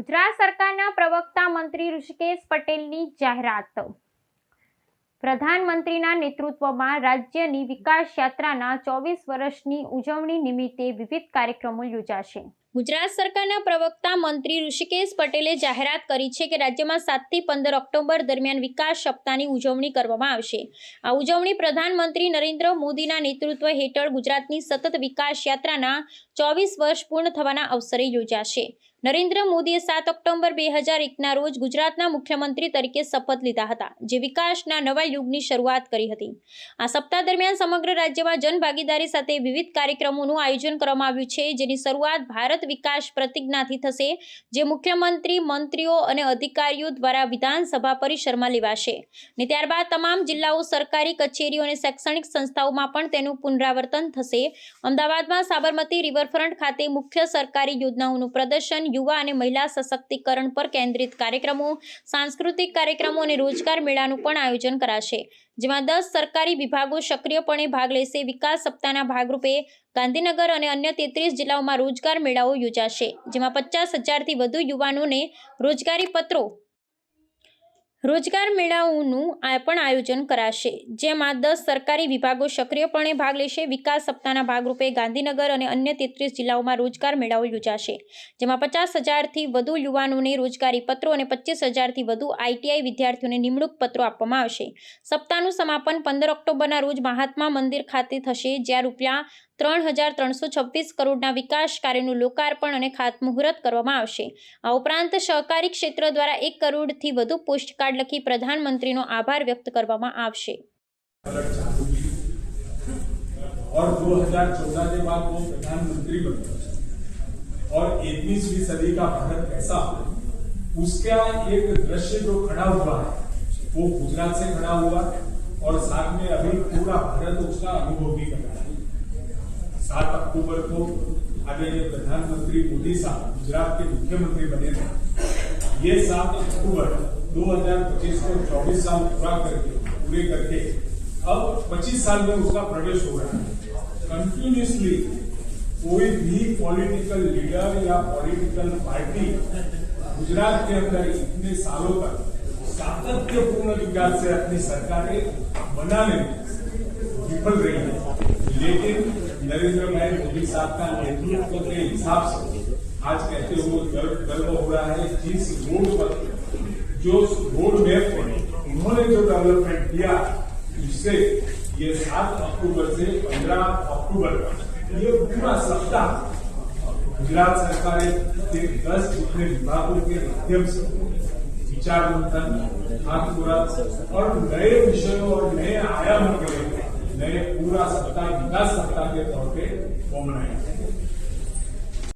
ગુજરાત સરકારના પ્રવક્તા મંત્રી ઋષિકેશ પટેલની જાહેરાત. પ્રધાનમંત્રીના નેતૃત્વમાં રાજ્યની વિકાસ યાત્રાના ચોવીસ વર્ષની ઉજવણી નિમિત્તે વિવિધ કાર્યક્રમો યોજાશે. ગુજરાત સરકારના પ્રવક્તા મંત્રી ઋષિકેશ પટેલે જાહેરાત કરી છે કે રાજ્યમાં સાતથી પંદર ઓક્ટોબર દરમિયાન વિકાસ સપ્તાહની ઉજવણી કરવામાં આવશે. આ ઉજવણી પ્રધાનમંત્રી નરેન્દ્ર મોદીના નેતૃત્વ હેઠળ ગુજરાતની સતત વિકાસ યાત્રાના ચોવીસ વર્ષ પૂર્ણ થવાના અવસરે યોજાશે. નરેન્દ્ર મોદીએ સાત ઓક્ટોબર બે હજાર એકના રોજ ગુજરાતના મુખ્યમંત્રી તરીકે શપથ લીધા હતા, જે વિકાસના નવા યુગની શરૂઆત કરી હતી. આ સપ્તાહ દરમિયાન સમગ્ર રાજ્યમાં જનભાગીદારી સાથે વિવિધ કાર્યક્રમોનું આયોજન કરવામાં આવ્યું છે, જેની શરૂઆત ભારત વિકાસ પ્રતિજ્ઞાથી થશે, જે મુખ્યમંત્રી, મંત્રીઓ અને અધિકારીઓ દ્વારા વિધાનસભા પરિસરમાં લેવાશે. ને ત્યારબાદ તમામ જિલ્લાઓ સરકારી કચેરીઓ અને શૈક્ષણિક સંસ્થાઓમાં પણ તેનું પુનરાવર્તન થશે. અમદાવાદમાં સાબરમતી રિવરફ્રન્ટ ખાતે મુખ્ય સરકારી યોજનાઓનું પ્રદર્શન યુવા અને મહિલા સશક્તિકરણ પર કેન્દ્રિત કાર્યક્રમો, સાંસ્કૃતિક કાર્યક્રમો અને રોજગાર મેળાનું પણ આયોજન કરાશે. જેમાં દસ સરકારી વિભાગો સક્રિયપણે ભાગ લેશે. વિકાસ સપ્તાહના ભાગરૂપે ગાંધીનગર અને અન્ય તેત્રીસ જિલ્લાઓમાં રોજગાર મેળાઓ યોજાશે, જેમાં પચાસ હજારથી વધુ યુવાનોને રોજગારી પત્રો રોજગાર મેળાઓનું આ પણ આયોજન કરાશે, જેમાં દસ સરકારી વિભાગો સક્રિયપણે ભાગ લેશે. વિકાસ સપ્તાહના ભાગરૂપે ગાંધીનગર અને અન્ય તેત્રીસ જિલ્લાઓમાં રોજગાર મેળાઓ યોજાશે, જેમાં પચાસ હજારથી વધુ યુવાનોને રોજગારી પત્રો અને પચીસ હજારથી વધુ આઈટીઆઈ વિદ્યાર્થીઓને નિમણૂક પત્રો આપવામાં આવશે. સપ્તાહનું સમાપન પંદર ઓક્ટોબરના રોજ મહાત્મા મંદિર ખાતે થશે, જ્યાં રૂપિયા ત્રણ હજાર ત્રણસો છવ્વીસ કરોડના વિકાસ કાર્યનું લોકાર્પણ અને ખાતમુહૂર્ત કરવામાં આવશે આ ઉપરાંત સહકારી ક્ષેત્ર દ્વારા એક કરોડથી વધુ પોસ્ટકાર્ડ લખી પ્રધાનમંત્રીનો આભાર વ્યક્ત કરવામાં આવશે और 2014 के बाद वो प्रधानमंत्री बने और 21वीं सदी का भारत कैसा हो उसका एक दृश्य जो खड़ा हुआ है वो गुजरात से खड़ा हुआ और साथ में अभी पूरा भारत उसका अनुभव भी कर रहा है सात अक्टूबर को आदरणीय प्रधानमंत्री मोदी साहब गुजरात के मुख्यमंत्री बने थे। ये सात अक्टूबर 2025 को 24 साल पूरा करके, पूरे करके, अब 25 साल में उसका प्रवेश हो रहा है। कंटिन्यूसली कोई भी पॉलिटिकल लीडर या पॉलिटिकल पार्टी गुजरात के अंदर इतने सालों तक सातत्यपूर्ण विकास से अपनी सरकारें बनाने में विफल रही है। लेकिन नरेंद्र भाई मोदी साहब का नेतृत्व के हिसाब से आज कहते हुए गर्व गर्व हो रहा है जिस रोड पर, जो रोड मैप पर उन्होंने जो डेवलपमेंट किया, जिससे ये सात अक्टूबर से पंद्रह अक्टूबर ये पूरा सप्ताह गुजरात सरकार के दस जितने विभागों के माध्यम से विचार मंथन खातमुहूर्त और नए विषयों और नए आयामों के लिए नए पूरा सप्ताह विकास सप्ताह के तौर पे वो मनाया